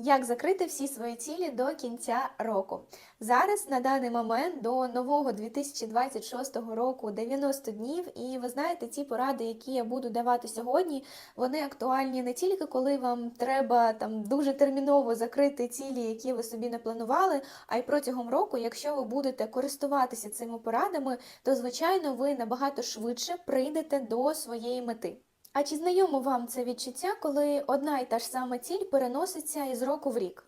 Як закрити всі свої цілі до кінця року? Зараз на даний момент до нового 2026 року 90 днів, і ви знаєте, ті поради, які я буду давати сьогодні, вони актуальні не тільки коли вам треба там дуже терміново закрити цілі, які ви собі не планували, а й протягом року, якщо ви будете користуватися цими порадами, то звичайно ви набагато швидше прийдете до своєї мети. А чи знайомо вам це відчуття, коли одна і та ж сама ціль переноситься із року в рік?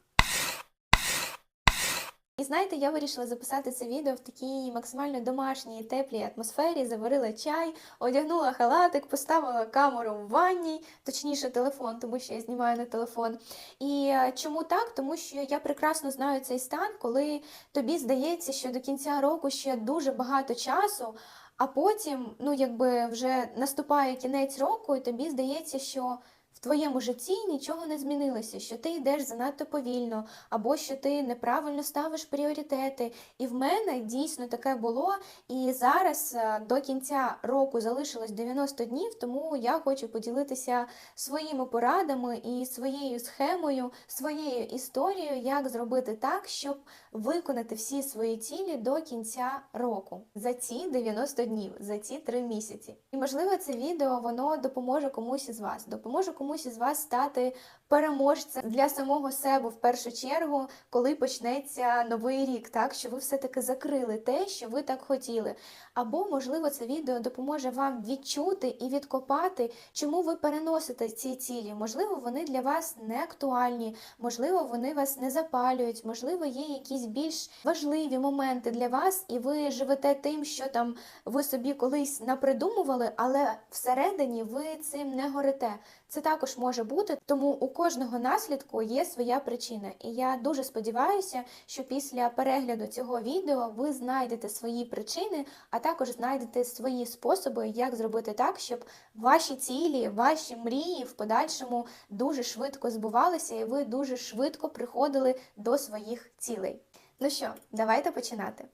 І знаєте, я вирішила записати це відео в такій максимально домашній теплій атмосфері, заварила чай, одягнула халатик, поставила камеру в ванній, точніше телефон, тому що я знімаю на телефон. І е, чому так? Тому що я прекрасно знаю цей стан, коли тобі здається, що до кінця року ще дуже багато часу. А потім, ну якби вже наступає кінець року, і тобі здається, що твоєму житті нічого не змінилося, що ти йдеш занадто повільно, або що ти неправильно ставиш пріоритети. І в мене дійсно таке було. І зараз е, до кінця року залишилось 90 днів, тому я хочу поділитися своїми порадами і своєю схемою, своєю історією, як зробити так, щоб виконати всі свої цілі до кінця року за ці 90 днів, за ці 3 місяці. І можливо, це відео воно допоможе комусь із вас, допоможе комусь із вас стати переможцем для самого себе в першу чергу, коли почнеться новий рік, так що ви все-таки закрили те, що ви так хотіли. Або, можливо, це відео допоможе вам відчути і відкопати, чому ви переносите ці цілі. Можливо, вони для вас не актуальні, можливо, вони вас не запалюють, можливо, є якісь більш важливі моменти для вас, і ви живете тим, що там ви собі колись напридумували, але всередині ви цим не горите. Це також може бути, тому у кожного наслідку є своя причина. І я дуже сподіваюся, що після перегляду цього відео ви знайдете свої причини, а також знайдете свої способи, як зробити так, щоб ваші цілі, ваші мрії в подальшому дуже швидко збувалися, і ви дуже швидко приходили до своїх цілей. Ну що, давайте починати.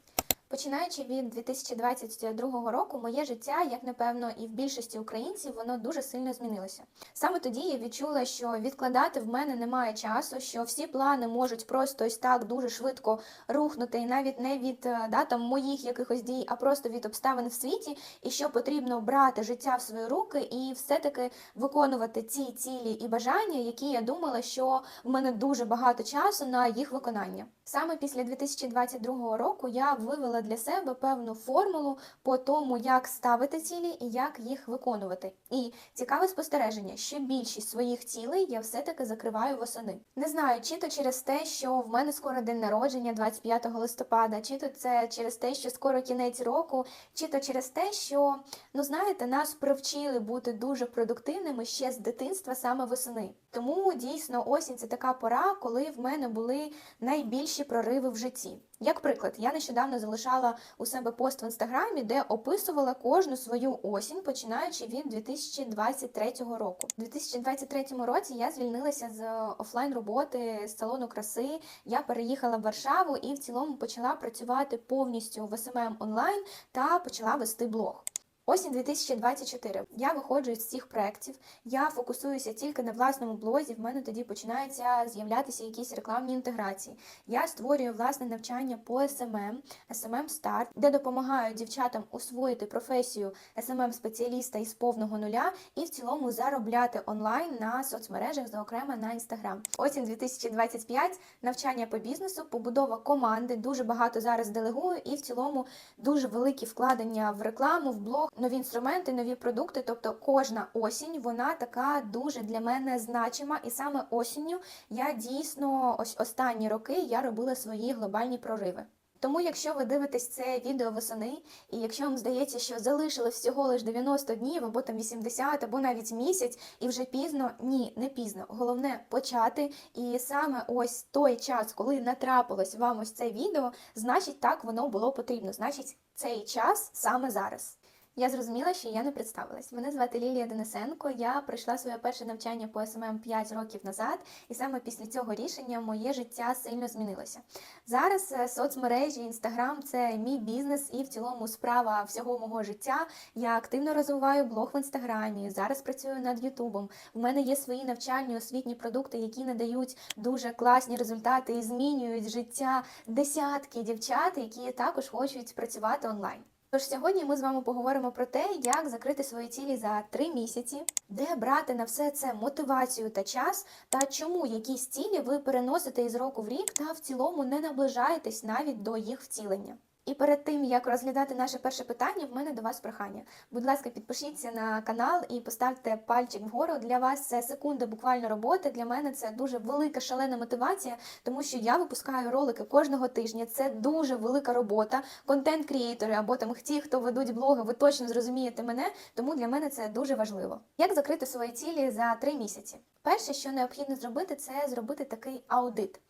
Починаючи від 2022 року, моє життя, як напевно, і в більшості українців, воно дуже сильно змінилося. Саме тоді я відчула, що відкладати в мене немає часу, що всі плани можуть просто ось так дуже швидко рухнути, і навіть не від е, да, там, моїх якихось дій, а просто від обставин в світі, і що потрібно брати життя в свої руки і все-таки виконувати ці цілі і бажання, які я думала, що в мене дуже багато часу на їх виконання. Саме після 2022 року я вивела для себе певну формулу по тому, як ставити цілі і як їх виконувати. І цікаве спостереження, що більшість своїх цілей я все-таки закриваю восени. Не знаю, чи то через те, що в мене скоро день народження, 25 листопада, чи то це через те, що скоро кінець року, чи то через те, що ну знаєте, нас привчили бути дуже продуктивними ще з дитинства саме восени. Тому дійсно осінь це така пора, коли в мене були найбільші прориви в житті. Як приклад, я нещодавно залишала у себе пост в інстаграмі, де описувала кожну свою осінь, починаючи від 2023 року. У 2023 році я звільнилася з офлайн роботи з салону краси. Я переїхала в Варшаву і в цілому почала працювати повністю в СММ онлайн та почала вести блог. Осінь 2024. Я виходжу з цих проєктів, я фокусуюся тільки на власному блозі. В мене тоді починаються з'являтися якісь рекламні інтеграції. Я створюю власне навчання по SMM, SMM Start, де допомагаю дівчатам освоїти професію smm спеціаліста із повного нуля і в цілому заробляти онлайн на соцмережах, зокрема на Instagram. Осінь 2025. навчання по бізнесу, побудова команди. Дуже багато зараз делегую, і в цілому дуже великі вкладення в рекламу, в блог нові інструменти, нові продукти. Тобто кожна осінь вона така дуже для мене значима, і саме осінню я дійсно ось останні роки я робила свої глобальні прориви. Тому, якщо ви дивитесь це відео восени, і якщо вам здається, що залишилось всього лиш 90 днів, або там 80, або навіть місяць, і вже пізно, ні, не пізно. Головне почати. І саме ось той час, коли натрапилось вам ось це відео, значить так воно було потрібно. Значить, цей час саме зараз. Я зрозуміла, що я не представилась. Мене звати Лілія Денисенко. Я пройшла своє перше навчання по СММ 5 років назад, і саме після цього рішення моє життя сильно змінилося. Зараз е, соцмережі, інстаграм це мій бізнес і в цілому справа всього мого життя. Я активно розвиваю блог в інстаграмі. Зараз працюю над Ютубом. У мене є свої навчальні освітні продукти, які надають дуже класні результати і змінюють життя десятки дівчат, які також хочуть працювати онлайн. Тож сьогодні ми з вами поговоримо про те, як закрити свої цілі за три місяці, де брати на все це мотивацію та час, та чому якісь цілі ви переносите із року в рік та в цілому не наближаєтесь навіть до їх втілення. І перед тим як розглядати наше перше питання, в мене до вас прохання. Будь ласка, підпишіться на канал і поставте пальчик вгору. Для вас це секунда буквально роботи. Для мене це дуже велика шалена мотивація, тому що я випускаю ролики кожного тижня. Це дуже велика робота. Контент-крієйтори або там ті, хто ведуть блоги, ви точно зрозумієте мене. Тому для мене це дуже важливо. Як закрити свої цілі за три місяці? Перше, що необхідно зробити, це зробити такий аудит.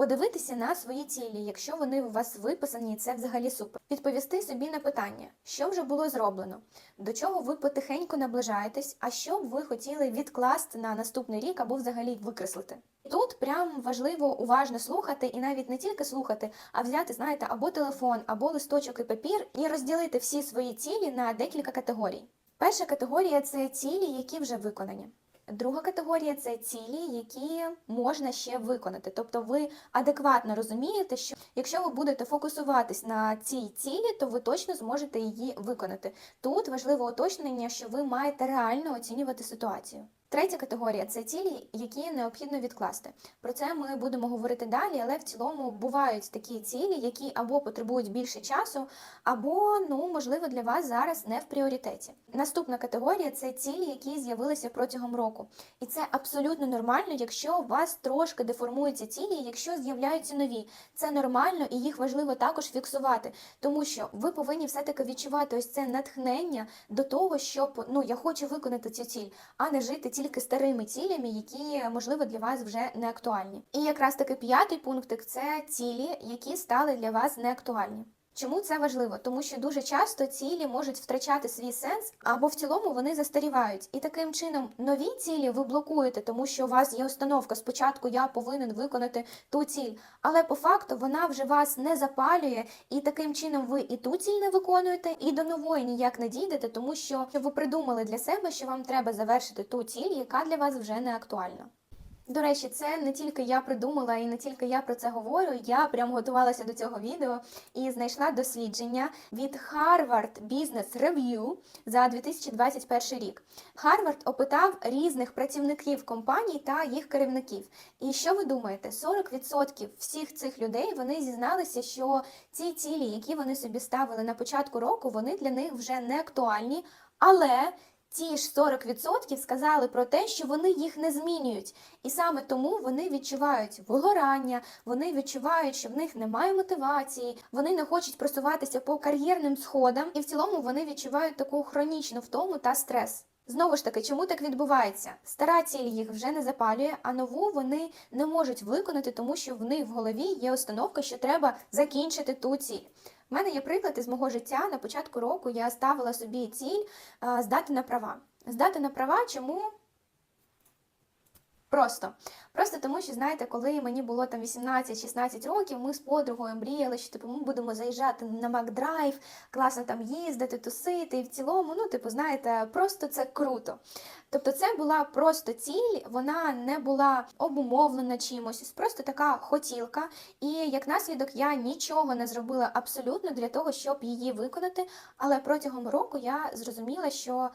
Подивитися на свої цілі, якщо вони у вас виписані, це взагалі супер. Відповісти собі на питання, що вже було зроблено, до чого ви потихеньку наближаєтесь, а що б ви хотіли відкласти на наступний рік або взагалі викреслити. Тут прям важливо уважно слухати і навіть не тільки слухати, а взяти, знаєте, або телефон, або листочок і папір, і розділити всі свої цілі на декілька категорій. Перша категорія це цілі, які вже виконані. Друга категорія це цілі, які можна ще виконати. Тобто ви адекватно розумієте, що якщо ви будете фокусуватись на цій цілі, то ви точно зможете її виконати. Тут важливе уточнення, що ви маєте реально оцінювати ситуацію. Третя категорія це цілі, які необхідно відкласти. Про це ми будемо говорити далі, але в цілому бувають такі цілі, які або потребують більше часу, або, ну, можливо, для вас зараз не в пріоритеті. Наступна категорія це цілі, які з'явилися протягом року. І це абсолютно нормально, якщо у вас трошки деформуються цілі, якщо з'являються нові. Це нормально і їх важливо також фіксувати, тому що ви повинні все-таки відчувати ось це натхнення до того, щоб ну я хочу виконати цю ціль, а не жити тільки старими цілями, які можливо для вас вже не актуальні. І якраз таки п'ятий пунктик це цілі, які стали для вас неактуальні. Чому це важливо? Тому що дуже часто цілі можуть втрачати свій сенс, або в цілому вони застарівають. І таким чином нові цілі ви блокуєте, тому що у вас є установка. Спочатку я повинен виконати ту ціль, але по факту вона вже вас не запалює, і таким чином ви і ту ціль не виконуєте, і до нової ніяк не дійдете, тому що ви придумали для себе, що вам треба завершити ту ціль, яка для вас вже не актуальна. До речі, це не тільки я придумала і не тільки я про це говорю. Я прям готувалася до цього відео і знайшла дослідження від Harvard Business Review за 2021 рік. Harvard опитав різних працівників компаній та їх керівників. І що ви думаєте? 40% всіх цих людей вони зізналися, що ці цілі, які вони собі ставили на початку року, вони для них вже не актуальні, але Ті ж 40% сказали про те, що вони їх не змінюють, і саме тому вони відчувають вигорання, вони відчувають, що в них немає мотивації, вони не хочуть просуватися по кар'єрним сходам, і в цілому вони відчувають таку хронічну втому та стрес. Знову ж таки, чому так відбувається? Стара ціль їх вже не запалює, а нову вони не можуть виконати, тому що в них в голові є установка, що треба закінчити ту ціль. У мене є приклад із мого життя. На початку року я ставила собі ціль здати на права. Здати на права, чому? Просто. Просто тому, що, знаєте, коли мені було там 18-16 років, ми з подругою мріяли, що типу, ми будемо заїжджати на Макдрайв, класно там їздити, тусити, і в цілому, ну, типу, знаєте, просто це круто. Тобто це була просто ціль, вона не була обумовлена чимось, просто така хотілка. І як наслідок я нічого не зробила абсолютно для того, щоб її виконати. Але протягом року я зрозуміла, що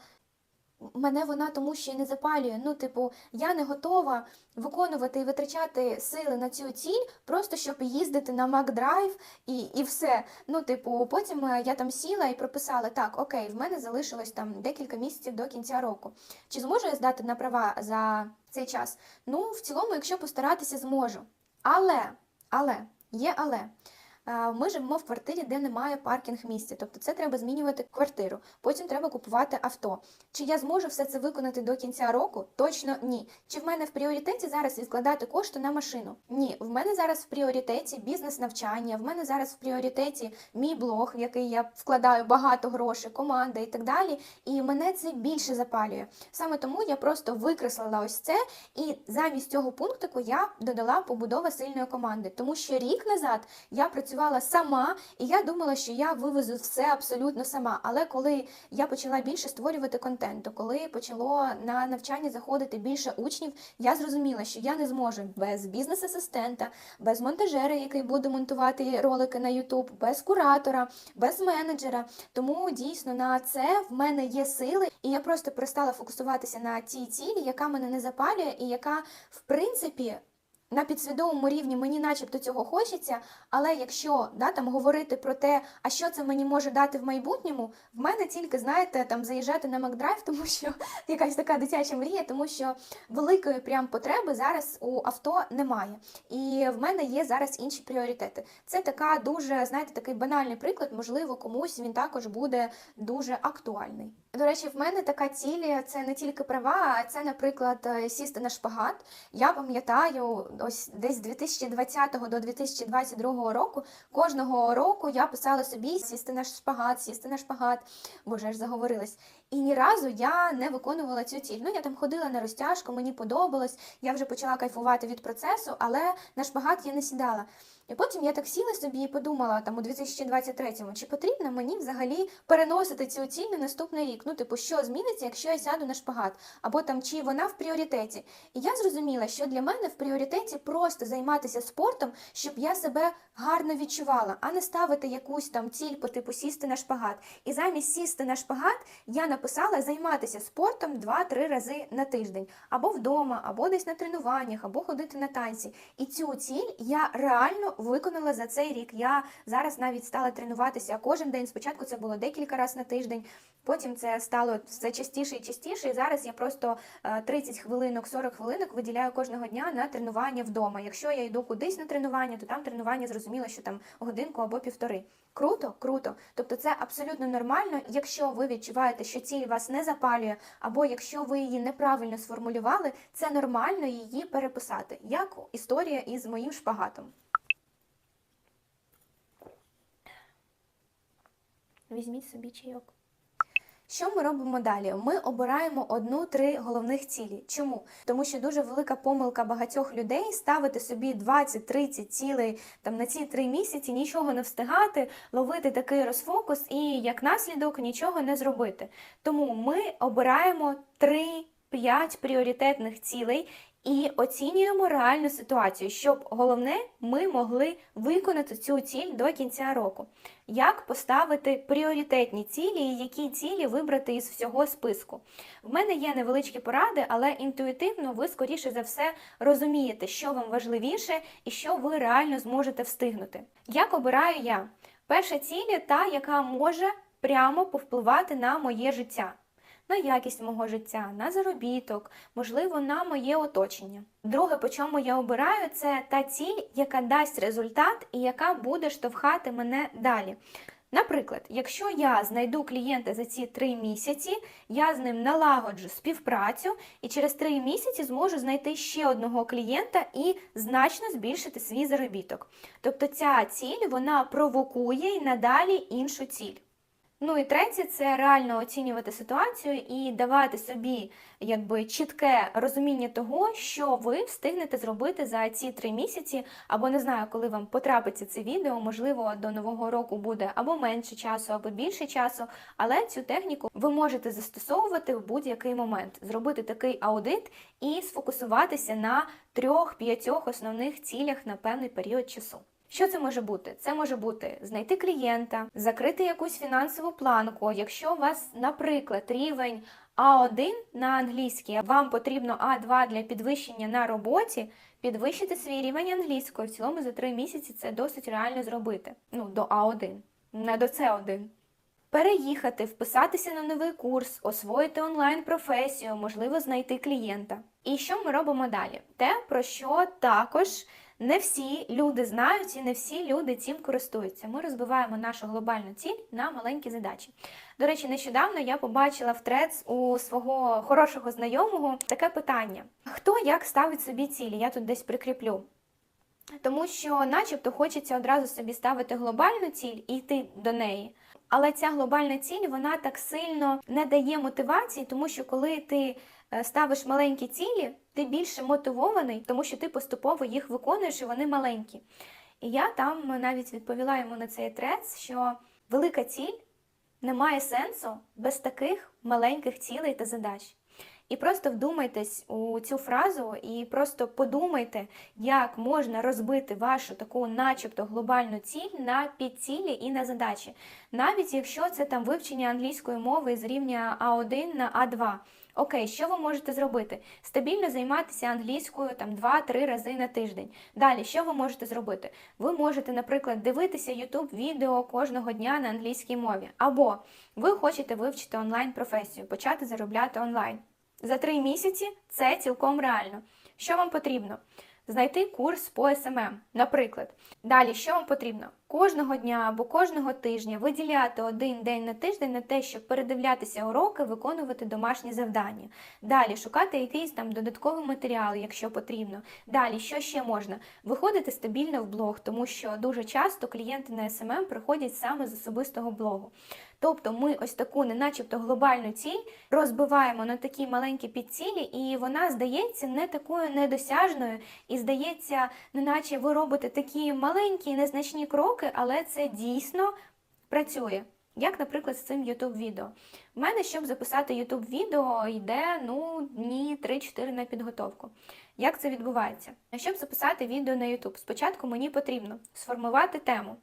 мене вона тому що не запалює. Ну, типу, я не готова виконувати і витрачати сили на цю ціль, просто щоб їздити на Макдрайв і і все. Ну, типу, потім е, я там сіла і прописала: так, окей, в мене залишилось там декілька місяців до кінця року. Чи зможу я здати на права за цей час? Ну, в цілому, якщо постаратися, зможу. Але, але, є але. Ми живемо в квартирі, де немає паркінг місця, тобто це треба змінювати квартиру. Потім треба купувати авто. Чи я зможу все це виконати до кінця року? Точно ні. Чи в мене в пріоритеті зараз відкладати кошти на машину? Ні, в мене зараз в пріоритеті бізнес навчання, в мене зараз в пріоритеті мій блог, в який я вкладаю багато грошей, команда і так далі. І мене це більше запалює. Саме тому я просто викреслила ось це, і замість цього пунктику я додала побудова сильної команди, тому що рік назад я працювала сама, і я думала, що я вивезу все абсолютно сама. Але коли я почала більше створювати контенту, коли почало на навчання заходити більше учнів, я зрозуміла, що я не зможу без бізнес-асистента, без монтажера, який буде монтувати ролики на YouTube, без куратора, без менеджера. Тому дійсно на це в мене є сили, і я просто перестала фокусуватися на тій цілі, яка мене не запалює, і яка в принципі. На підсвідомому рівні мені начебто цього хочеться, але якщо да, там, говорити про те, а що це мені може дати в майбутньому, в мене тільки, знаєте, там заїжджати на Макдрайв, тому що якась така дитяча мрія, тому що великої прям потреби зараз у авто немає. І в мене є зараз інші пріоритети. Це така дуже, знаєте, такий банальний приклад, можливо, комусь він також буде дуже актуальний. До речі, в мене така ціль це не тільки права, а це, наприклад, е, сісти на шпагат. Я пам'ятаю, ось десь з 2020 до 2022 року кожного року я писала собі сісти на шпагат, сісти на шпагат, боже ж заговорилась. І ні разу я не виконувала цю ціль. Ну, я там ходила на розтяжку, мені подобалось, я вже почала кайфувати від процесу, але на шпагат я не сідала. І потім я так сіла собі і подумала там у 2023-му, чи потрібно мені взагалі переносити ціль на наступний рік. Ну, типу, що зміниться, якщо я сяду на шпагат, або там чи вона в пріоритеті. І я зрозуміла, що для мене в пріоритеті просто займатися спортом, щоб я себе гарно відчувала, а не ставити якусь там ціль по типу сісти на шпагат. І замість сісти на шпагат я написала займатися спортом 2-3 рази на тиждень, або вдома, або десь на тренуваннях, або ходити на танці. І цю ціль я реально виконала за цей рік. Я зараз навіть стала тренуватися кожен день. Спочатку це було декілька разів на тиждень, потім це стало все частіше і частіше. І зараз я просто е, 30 хвилинок, 40 хвилинок виділяю кожного дня на тренування вдома. Якщо я йду кудись на тренування, то там тренування зрозуміло, що там годинку або півтори. Круто, круто. Тобто це абсолютно нормально, якщо ви відчуваєте, що ціль вас не запалює, або якщо ви її неправильно сформулювали, це нормально її переписати, як історія із моїм шпагатом. Візьміть собі чайок. Що ми робимо далі? Ми обираємо одну-три головних цілі. Чому? Тому що дуже велика помилка багатьох людей ставити собі 20-30 цілей там на ці три місяці, нічого не встигати, ловити такий розфокус і як наслідок нічого не зробити. Тому ми обираємо 3-5 пріоритетних цілей. І оцінюємо реальну ситуацію, щоб головне ми могли виконати цю ціль до кінця року. Як поставити пріоритетні цілі і які цілі вибрати із всього списку? В мене є невеличкі поради, але інтуїтивно ви, скоріше за все, розумієте, що вам важливіше і що ви реально зможете встигнути. Як обираю я? Перша ціль та, яка може прямо повпливати на моє життя на якість мого життя, на заробіток, можливо, на моє оточення. Друге, по чому я обираю, це та ціль, яка дасть результат і яка буде штовхати мене далі. Наприклад, якщо я знайду клієнта за ці три місяці, я з ним налагоджу співпрацю і через три місяці зможу знайти ще одного клієнта і значно збільшити свій заробіток. Тобто ця ціль вона провокує і надалі іншу ціль. Ну і третє, це реально оцінювати ситуацію і давати собі якби чітке розуміння того, що ви встигнете зробити за ці три місяці, або не знаю, коли вам потрапиться це відео, можливо, до нового року буде або менше часу, або більше часу. Але цю техніку ви можете застосовувати в будь-який момент, зробити такий аудит і сфокусуватися на трьох-п'ятьох основних цілях на певний період часу. Що це може бути? Це може бути знайти клієнта, закрити якусь фінансову планку. Якщо у вас, наприклад, рівень А1 на англійській, вам потрібно А2 для підвищення на роботі, підвищити свій рівень англійської. В цілому за три місяці це досить реально зробити. Ну, до А1, не до С1. Переїхати, вписатися на новий курс, освоїти онлайн-професію, можливо, знайти клієнта. І що ми робимо далі? Те, про що також Не всі люди знають і не всі люди цим користуються. Ми розбиваємо нашу глобальну ціль на маленькі задачі. До речі, нещодавно я побачила в трец у свого хорошого знайомого таке питання: хто як ставить собі цілі? Я тут десь прикріплю. Тому що, начебто, хочеться одразу собі ставити глобальну ціль і йти до неї. Але ця глобальна ціль вона так сильно не дає мотивації, тому що коли ти ставиш маленькі цілі, ти більше мотивований, тому що ти поступово їх виконуєш і вони маленькі. І я там навіть відповіла йому на цей трец, що велика ціль не має сенсу без таких маленьких цілей та задач. І просто вдумайтесь у цю фразу і просто подумайте, як можна розбити вашу таку, начебто, глобальну ціль на підцілі і на задачі. Навіть якщо це там вивчення англійської мови з рівня А1 на А2. Окей, що ви можете зробити? Стабільно займатися англійською там 2-3 рази на тиждень. Далі, що ви можете зробити? Ви можете, наприклад, дивитися YouTube відео кожного дня на англійській мові. Або ви хочете вивчити онлайн-професію, почати заробляти онлайн. За три місяці це цілком реально. Що вам потрібно? Знайти курс по СММ, наприклад. Далі, що вам потрібно? Кожного дня або кожного тижня виділяти один день на тиждень на те, щоб передивлятися уроки, виконувати домашні завдання. Далі шукати якийсь там додатковий матеріал, якщо потрібно. Далі, що ще можна? Виходити стабільно в блог, тому що дуже часто клієнти на СММ приходять саме з особистого блогу. Тобто ми ось таку, не начебто глобальну ціль розбиваємо на такі маленькі підцілі, і вона здається не такою недосяжною, і здається, неначе ви робите такі маленькі незначні кроки, але це дійсно працює. Як, наприклад, з цим youtube відео. У мене, щоб записати youtube відео, йде ну, дні 3-4 на підготовку. Як це відбувається? Щоб записати відео на YouTube, спочатку мені потрібно сформувати тему.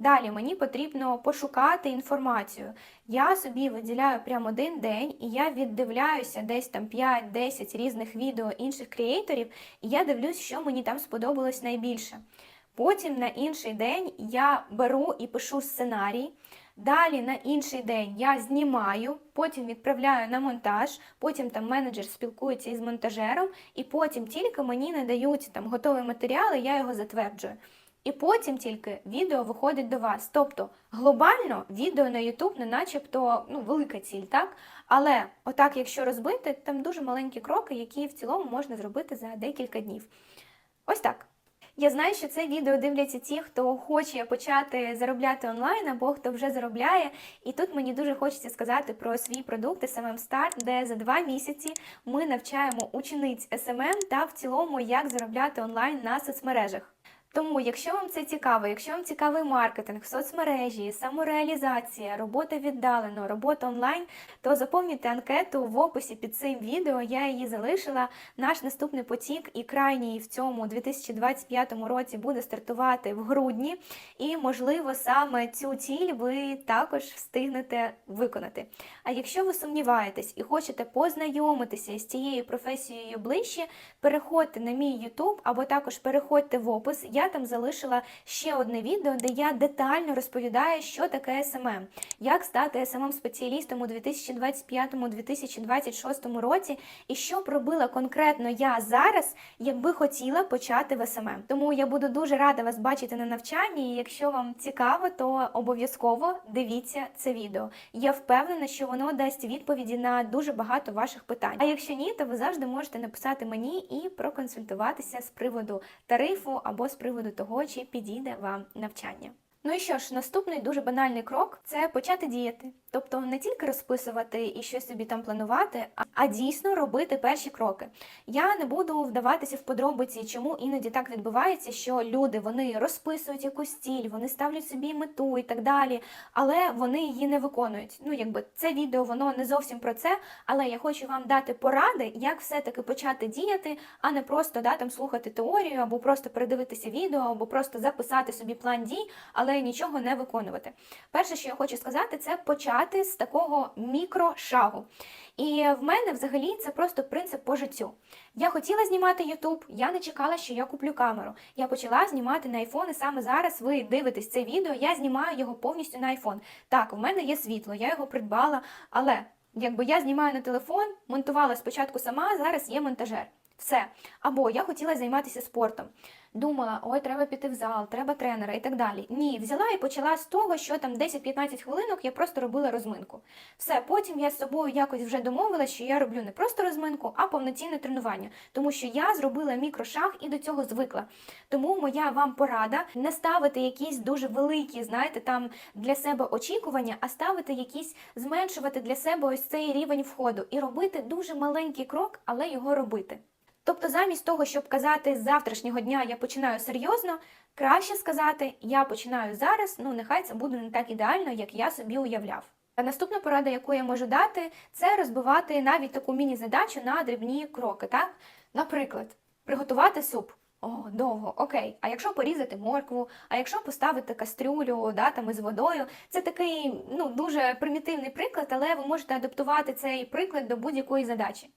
Далі мені потрібно пошукати інформацію. Я собі виділяю прямо один день, і я віддивляюся десь там 5-10 різних відео інших креаторів, і я дивлюсь, що мені там сподобалось найбільше. Потім на інший день я беру і пишу сценарій. Далі на інший день я знімаю, потім відправляю на монтаж, потім там менеджер спілкується із монтажером, і потім тільки мені надають там готовий матеріал, і я його затверджую. І потім тільки відео виходить до вас. Тобто глобально відео на YouTube не начебто ну, велика ціль, так? Але отак, якщо розбити, там дуже маленькі кроки, які в цілому можна зробити за декілька днів. Ось так. Я знаю, що це відео дивляться ті, хто хоче почати заробляти онлайн або хто вже заробляє. І тут мені дуже хочеться сказати про свій продукт SMM Start, де за два місяці ми навчаємо учениць SMM та в цілому, як заробляти онлайн на соцмережах. Тому, якщо вам це цікаво, якщо вам цікавий маркетинг, соцмережі, самореалізація, робота віддалено, робота онлайн, то заповнюйте анкету в описі під цим відео. Я її залишила. Наш наступний потік і крайній в цьому 2025 році буде стартувати в грудні, і, можливо, саме цю ціль ви також встигнете виконати. А якщо ви сумніваєтесь і хочете познайомитися з цією професією ближче, переходьте на мій YouTube або також переходьте в опис я там залишила ще одне відео, де я детально розповідаю, що таке СММ, як стати СММ-спеціалістом у 2025-2026 році, і що б робила конкретно я зараз, якби хотіла почати в СММ. Тому я буду дуже рада вас бачити на навчанні. і Якщо вам цікаво, то обов'язково дивіться це відео. Я впевнена, що воно дасть відповіді на дуже багато ваших питань. А якщо ні, то ви завжди можете написати мені і проконсультуватися з приводу тарифу або з приводу того, чи підійде вам навчання. Ну і що ж, наступний дуже банальний крок це почати діяти. Тобто не тільки розписувати і щось собі там планувати, а дійсно робити перші кроки. Я не буду вдаватися в подробиці, чому іноді так відбувається, що люди вони розписують якусь ціль, вони ставлять собі мету і так далі, але вони її не виконують. Ну, якби це відео воно не зовсім про це, але я хочу вам дати поради, як все-таки почати діяти, а не просто да, там слухати теорію, або просто передивитися відео, або просто записати собі план дій, але нічого не виконувати. Перше, що я хочу сказати, це почати з такого мікрошагу. І в мене взагалі це просто принцип по життю. Я хотіла знімати YouTube, я не чекала, що я куплю камеру. Я почала знімати на iPhone, і саме зараз ви дивитесь це відео, я знімаю його повністю на iPhone. Так, в мене є світло, я його придбала, але якби я знімаю на телефон, монтувала спочатку сама, зараз є монтажер. Все. Або я хотіла займатися спортом. Думала, ой, треба піти в зал, треба тренера і так далі. Ні, взяла і почала з того, що там 10-15 хвилинок я просто робила розминку. Все, потім я з собою якось вже домовилася, що я роблю не просто розминку, а повноцінне тренування, тому що я зробила мікрошаг і до цього звикла. Тому моя вам порада не ставити якісь дуже великі, знаєте, там для себе очікування, а ставити якісь, зменшувати для себе ось цей рівень входу і робити дуже маленький крок, але його робити. Тобто, замість того, щоб казати з завтрашнього дня я починаю серйозно, краще сказати я починаю зараз, ну нехай це буде не так ідеально, як я собі уявляв. А наступна порада, яку я можу дати, це розбивати навіть таку міні-задачу на дрібні кроки. Так? Наприклад, приготувати суп. О, довго, окей. А якщо порізати моркву, а якщо поставити кастрюлю да, там, із водою, це такий ну, дуже примітивний приклад, але ви можете адаптувати цей приклад до будь-якої задачі.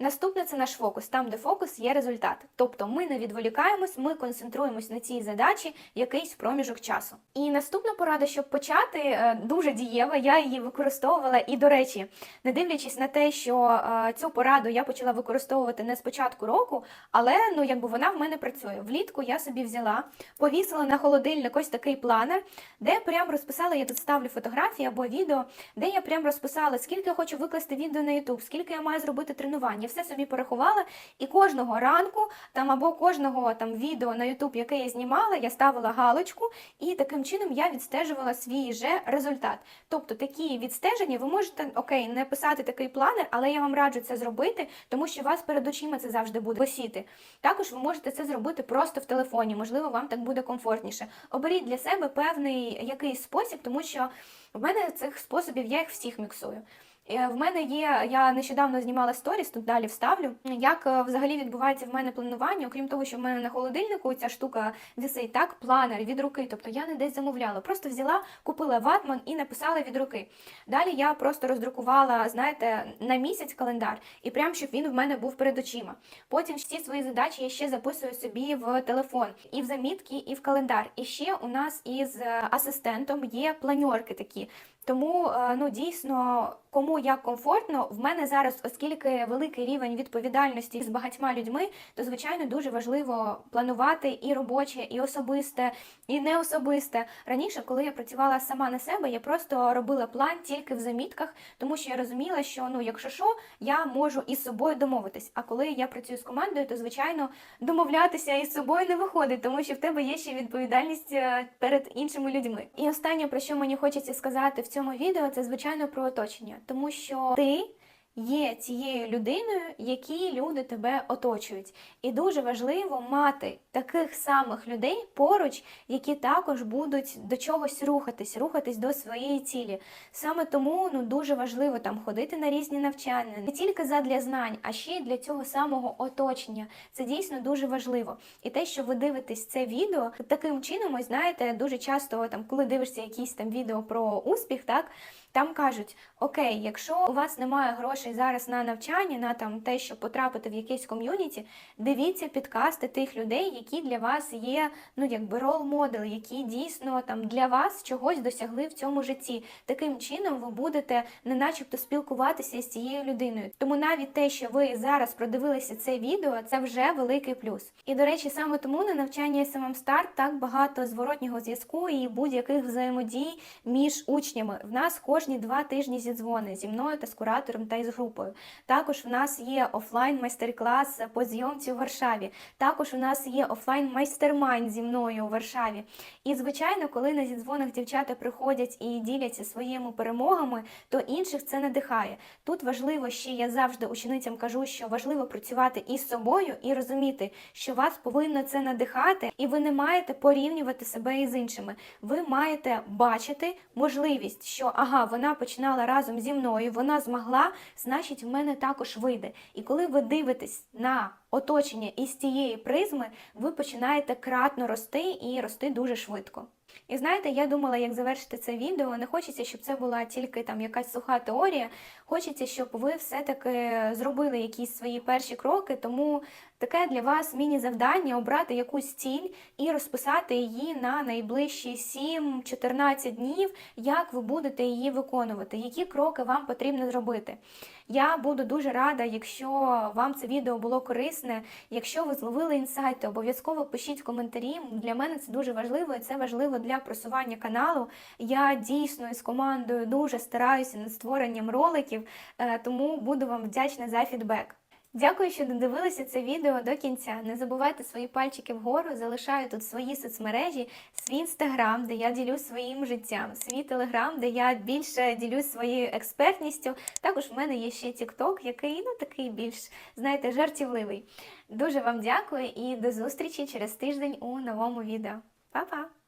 Наступне це наш фокус, там, де фокус є результат. Тобто ми не відволікаємось, ми концентруємось на цій задачі якийсь проміжок часу. І наступна порада, щоб почати, е, дуже дієва. Я її використовувала. І, до речі, не дивлячись на те, що е, цю пораду я почала використовувати не з початку року, але ну якби вона в мене працює. Влітку я собі взяла, повісила на холодильник ось такий планер, де прям розписала, я тут ставлю фотографії або відео, де я прям розписала, скільки я хочу викласти відео на YouTube, скільки я маю зробити тренувань. Все собі порахувала, і кожного ранку там або кожного там відео на YouTube, яке я знімала, я ставила галочку, і таким чином я відстежувала свій же результат. Тобто такі відстеження ви можете окей, не писати такий планер, але я вам раджу це зробити, тому що вас перед очима це завжди буде висіти. Також ви можете це зробити просто в телефоні, можливо, вам так буде комфортніше. Оберіть для себе певний якийсь спосіб, тому що в мене цих способів я їх всіх міксую. Е, В мене є, я нещодавно знімала сторіс, тут далі вставлю. Як е, взагалі відбувається в мене планування, окрім того, що в мене на холодильнику ця штука висить так, планер від руки. Тобто я не десь замовляла. Просто взяла, купила ватман і написала від руки. Далі я просто роздрукувала, знаєте, на місяць календар, і прям щоб він в мене був перед очима. Потім всі свої задачі я ще записую собі в телефон, і в замітки, і в календар. І ще у нас із е, асистентом є планьорки такі. Тому е, ну дійсно, кому як комфортно, в мене зараз, оскільки великий рівень відповідальності з багатьма людьми, то звичайно дуже важливо планувати і робоче, і особисте, і не особисте. Раніше, коли я працювала сама на себе, я просто робила план тільки в замітках, тому що я розуміла, що ну, якщо що, я можу із собою домовитись. А коли я працюю з командою, то звичайно домовлятися із собою не виходить, тому що в тебе є ще відповідальність е, перед іншими людьми. І останнє, про що мені хочеться сказати в цьому відео, це звичайно про оточення, тому що ти. Є цією людиною, які люди тебе оточують, і дуже важливо мати таких самих людей поруч, які також будуть до чогось рухатись, рухатись до своєї цілі. Саме тому ну дуже важливо там ходити на різні навчання, не тільки задля знань, а ще й для цього самого оточення. Це дійсно дуже важливо. І те, що ви дивитесь це відео, таким чином, ось знаєте, дуже часто там, коли дивишся якісь там відео про успіх, так. Там кажуть, окей, якщо у вас немає грошей зараз на навчання, на там те, щоб потрапити в якесь ком'юніті, дивіться підкасти тих людей, які для вас є, ну якби рол-модели, які дійсно там для вас чогось досягли в цьому житті. Таким чином ви будете не начебто спілкуватися з цією людиною. Тому навіть те, що ви зараз продивилися це відео, це вже великий плюс. І до речі, саме тому на навчанні SMM Start так багато зворотнього зв'язку і будь-яких взаємодій між учнями. В нас кожен кожні два тижні зідзвони зі мною та з куратором та із групою. Також в нас є офлайн майстер-клас по зйомці у Варшаві. Також у нас є офлайн майстермайн зі мною у Варшаві. І, звичайно, коли на зідзвонах дівчата приходять і діляться своїми перемогами, то інших це надихає. Тут важливо ще я завжди ученицям кажу, що важливо працювати із собою і розуміти, що вас повинно це надихати, і ви не маєте порівнювати себе із іншими. Ви маєте бачити можливість, що ага, вона починала разом зі мною, вона змогла, значить, в мене також вийде. І коли ви дивитесь на оточення із цієї призми, ви починаєте кратно рости і рости дуже швидко. І знаєте, я думала, як завершити це відео. Не хочеться, щоб це була тільки там якась суха теорія. Хочеться, щоб ви все-таки зробили якісь свої перші кроки. Тому Таке для вас міні-завдання обрати якусь ціль і розписати її на найближчі 7-14 днів, як ви будете її виконувати, які кроки вам потрібно зробити. Я буду дуже рада, якщо вам це відео було корисне. Якщо ви зловили інсайти, обов'язково пишіть коментарі. Для мене це дуже важливо, і це важливо для просування каналу. Я дійсно із командою дуже стараюся над створенням роликів, е, тому буду вам вдячна за фідбек. Дякую, що додивилися це відео до кінця. Не забувайте свої пальчики вгору, залишаю тут свої соцмережі, свій інстаграм, де я ділюсь своїм життям, свій телеграм, де я більше ділюсь своєю експертністю. Також в мене є ще TikTok, який ну такий більш, знаєте, жартівливий. Дуже вам дякую і до зустрічі через тиждень у новому відео. Па-па!